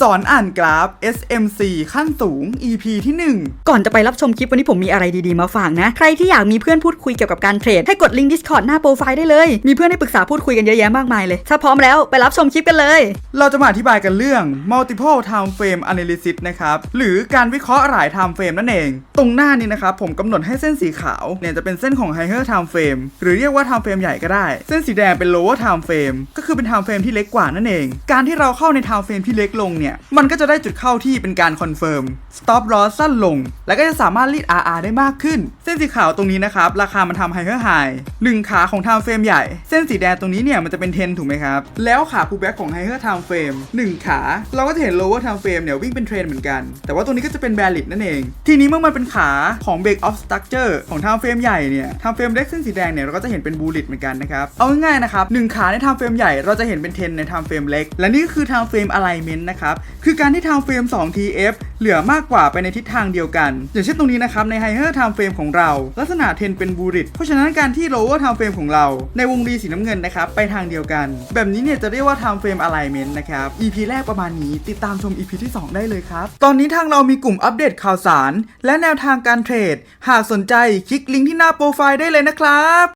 สอนอ่านกราฟ SMC ขั้นสูง EP ที่ 1 ก่อนจะไปรับชมคลิปวันนี้ผมมีอะไรดีๆมาฝากนะ ใครที่อยากมีเพื่อนพูดคุยเกี่ยวกับการเทรดให้กดลิงก์ Discord หน้าโปรไฟล์ได้เลย มีเพื่อนให้ปรึกษาพูดคุยกันเยอะแยะมากมายเลย ถ้าพร้อมแล้วไปรับชมคลิปกันเลย เราจะมาอธิบายกันเรื่อง multiple time frame analysis นะครับ หรือการวิเคราะห์หลาย time frame นั่นเอง ตรงหน้านี้นะครับผมกำหนดให้เส้นสีขาวเนี่ยจะเป็นเส้นของ higher time frame หรือเรียกว่า time frame ใหญ่ก็ได้ เส้นสีแดงเป็น lower time frame ก็คือเป็น time frame ที่เล็กกว่านั่นเอง การที่เราเข้าใน time frame ที่เล็กลงเนี่ยมันก็จะได้จุดเข้าที่เป็นการ confirm stop loss สั้นลง แล้วก็จะสามารถรีด RR ได้มากขึ้น เส้นสีขาวตรงนี้นะครับ ราคามันทำ higher high หนึ่งขาของ time frame ใหญ่ เส้นสีแดงตรงนี้เนี่ยมันจะเป็น10ถูกไหมครับ แล้วขา pullback ของ higher time frame 1 ขา เราก็จะเห็น lower time frame เนี่ยวิ่งเป็นเทรนเหมือนกัน แต่ว่าตัวนี้ก็จะเป็น bearish นั่นเอง ทีนี้เมื่อมันเป็นขาของ break of structure ของ time frame ใหญ่เนี่ย time frame เล็กเส้นสีแดงเนี่ยเราก็จะเห็นเป็น bullish เหมือนกันนะครับเอาง่ายๆนะครับหนึ่งขาใน time frame ใหญ่เราจะเห็นเป็น10ใน time frame เล็ก และนี่ก็คือ time frame alignment นะครับคือการที่ time frame 2 TF เหลือมากกว่าไปในทิศทางเดียวกัน อย่างเช่นตรงนี้นะครับ ใน higher time frame ของเรา ลักษณะ 10 เป็น bullish เพราะฉะนั้นการที่ lower time frame ของเรา ในวงรีสีน้ำเงินนะครับ ไปทางเดียวกัน แบบนี้เนี่ยจะเรียกว่า time frame alignment นะครับ EP แรกประมาณนี้ติดตามชม EP ที่ 2 ได้เลยครับ ตอนนี้ทางเรามีกลุ่มอัปเดตข่าวสาร และแนวทางการเทรด หากสนใจคลิกลิงก์ที่หน้าโปรไฟล์ได้เลยนะครับ